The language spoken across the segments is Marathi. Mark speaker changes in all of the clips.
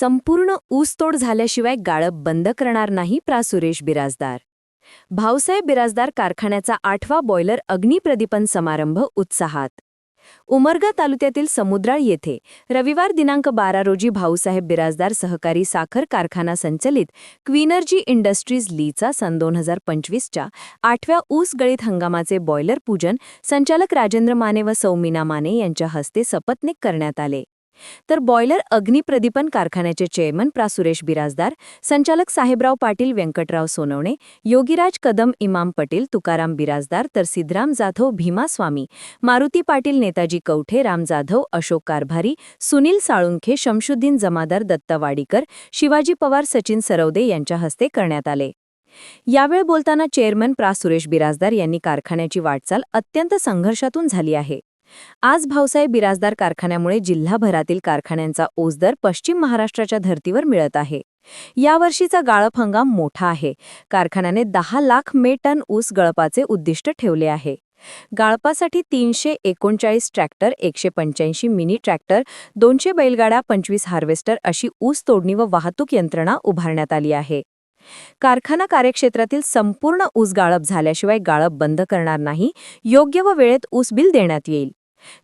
Speaker 1: संपूर्ण ऊसतोड झाल्याशिवाय गाळप बंद करणार नाही प्रा सुरेश बिराजदार. भाऊसाहेब बिराजदार कारखान्याचा आठवा बॉयलर अग्निप्रदीपन समारंभ उत्साहात. उमरगा तालुक्यातील समुद्राळ येथे रविवार दिनांक बारा रोजी भाऊसाहेब बिराजदार सहकारी साखर कारखाना संचलित क्वीनर्जी इंडस्ट्रीज लीचा सन दोन हजार पंचवीसच्या आठव्या ऊस गळीत हंगामाचे बॉयलर पूजन संचालक राजेंद्र माने व सौमीना माने यांच्या हस्ते सपत्निक करण्यात आले. तर बॉयलर अग्निप्रदीपन कारखान्याचे चेअरमन प्रा. सुरेश बिराजदार संचालक साहेबराव पाटील व्यंकटराव सोनवणे योगीराज कदम इमाम पटेल तुकाराम बिराजदार तर सिद्धराम जाधव भीमास्वामी मारुती पाटील नेताजी कवठे राम जाधव अशोक कारभारी सुनील साळुंखे शमशुद्दीन जमादार दत्ता वाडीकर शिवाजी पवार सचिन सरवदे यांच्या हस्ते करण्यात आले. यावेळी बोलताना चेअरमन प्रा. सुरेश बिराजदार यांनी कारखान्याची वाटचाल अत्यंत संघर्षातून झाली आहे. आज भाऊसाहेब बिराजदार कारखान्यामुळे जिल्हाभरातील कारखान्यांचा ओसदर पश्चिम महाराष्ट्राच्या धर्तीवर मिळत आहे. यावर्षीचा गाळप हंगाम मोठा आहे. कारखान्याने दहा लाख मे टन ऊस गळपाचे उद्दिष्ट ठेवले आहे. गाळपासाठी तीनशे एकोणचाळीस ट्रॅक्टर एकशे पंच्याऐंशी मिनी ट्रॅक्टर दोनशे बैलगाड्या पंचवीस हार्वेस्टर अशी ऊस तोडणी व वाहतूक यंत्रणा उभारण्यात आली आहे. कारखाना कार्यक्षेत्रातील संपूर्ण ऊस गाळप झाल्याशिवाय गाळप बंद करणार नाही योग्य व वेळेत ऊस बिल देण्यात येईल.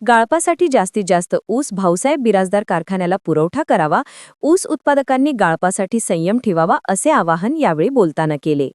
Speaker 1: गाळपासाठी जास्तीत जास्त ऊस भाऊसाहेब बिराजदार कारखान्याला पुरवठा करावा ऊस उत्पादकांनी गाळपासाठी संयम ठेवावा असे आवाहन यावेळी बोलताना केले.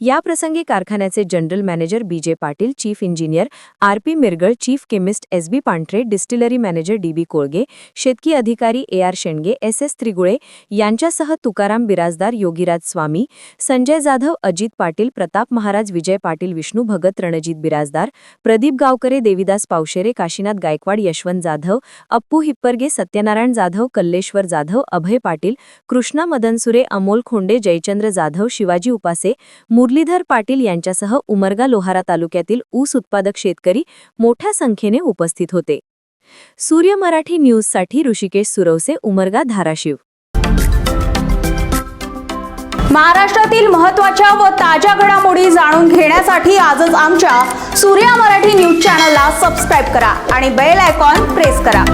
Speaker 1: याप्रसंगी कारखान्याचे general manager B J Patil chief engineer R P Mirgal chief chemist S B Pandhare distillery manager D B Kolge शेतकी अधिकारी A R Shendge S S Trigule यांच्यासह तुकाराम बिराजदार योगीराज स्वामी संजय जाधव अजित पाटील प्रताप महाराज विजय पाटील विष्णू भगत रणजित बिराजदार प्रदीप गावकरे देविदास पावशेरे काशीनाथ गायकवाड यशवंत जाधव अप्पू हिप्परगे सत्यनारायण जाधव कल्लेश्वर जाधव अभय पाटील कृष्णा मदनसुरे अमोल खोंडे जयचंद्र जाधव शिवाजी उपासे मुरलीधर पाटील यांच्यासह उमरगा लोहारा तालुक्यातील ऊस उत्पादक शेतकरी मोठ्या संख्येने उपस्थित होते. सूर्य मराठी न्यूजसाठी ऋषिकेश सुरवसे उमरगा धाराशिव.
Speaker 2: महाराष्ट्रातील महत्त्वाच्या व ताज्या घडामोडी जाणून घेण्यासाठी आजच आमच्या सूर्या मराठी न्यूज चॅनलला सबस्क्राईब करा आणि बेल आयकॉन प्रेस करा.